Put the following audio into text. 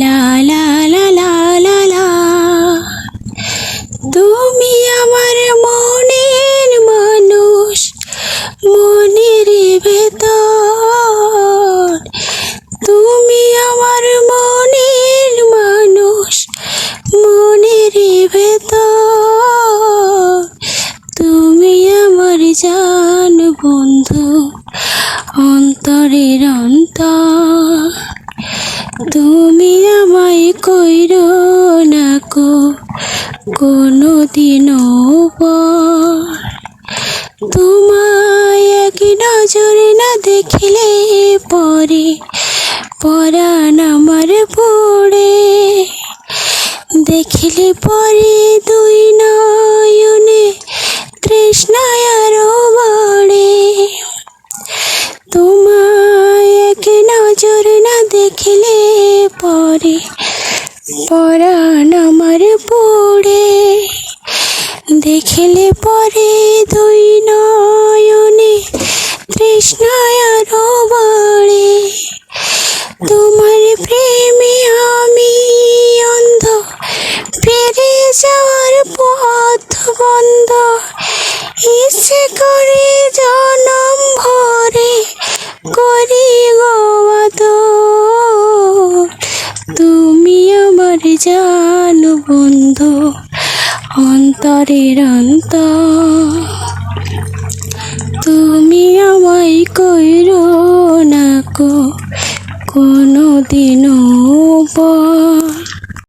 লা লা লা তুমি আমার মনের মানুষ, মনের ভেতর। তুমি আমার মনের মানুষ, মনের ভেতর। তুমি আমার জান বন্ধু, অন্তরের অন্তর। কইর না কো কোনো দিনও তোমায় এক নজরে না দেখিলে পরে, পরাণ আমার পড়ে। দেখিলে পরে দুই নয়নে তৃষ্ণায় আরও বাড়ে। তোমায় এক নজর না দেখিলে পরে পরাণ আমার পড়ে। দেখিলে পরে দুই নয়নে তৃষ্ণায় আরও বাড়ে। তোমার প্রেমে আমি অন্ধ ফিরে যাওয়ার পথ বন্ধ। ইচ্ছে করে আমার জান বন্ধু অন্তরের অন্ত তুমি আমায় কইর না কো কোনো দিনও